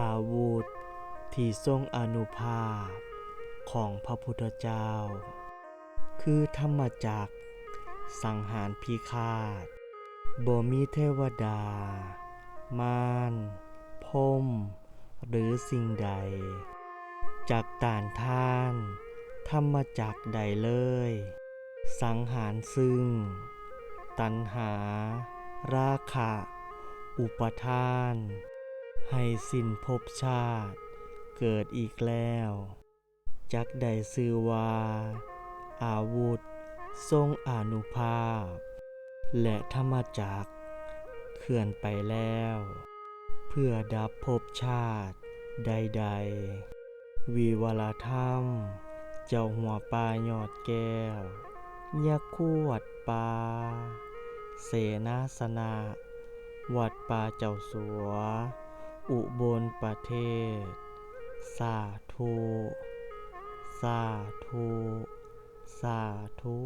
อาวุธ ที่ทรงอนุภาพ ของพระพุทธเจ้า คือธรรมจักร สังหารพิฆาตบ่มีเทวดา มารพมหรือสิ่งใดจักต้านทาน ธรรมจักใดเลย สังหารซึ่ง ตัณหา ราคะ อุปทาน ให้สิ้นภพชาติ เกิดอีกแล้ว จักได้ชื่อว่าอาวุธ ทรงอนุภาพ และธรรมจักเคลื่อนไปแล้ว เพื่อดับภพชาติใดๆวิวรธรรม เจ้าหัวป่ายอดแก้ว ยักษ์คู่วัดป่าเสนาสนะ วัดป่าเจ้าสัว อุบลประเทศ สาธุ สาธุ สาธุ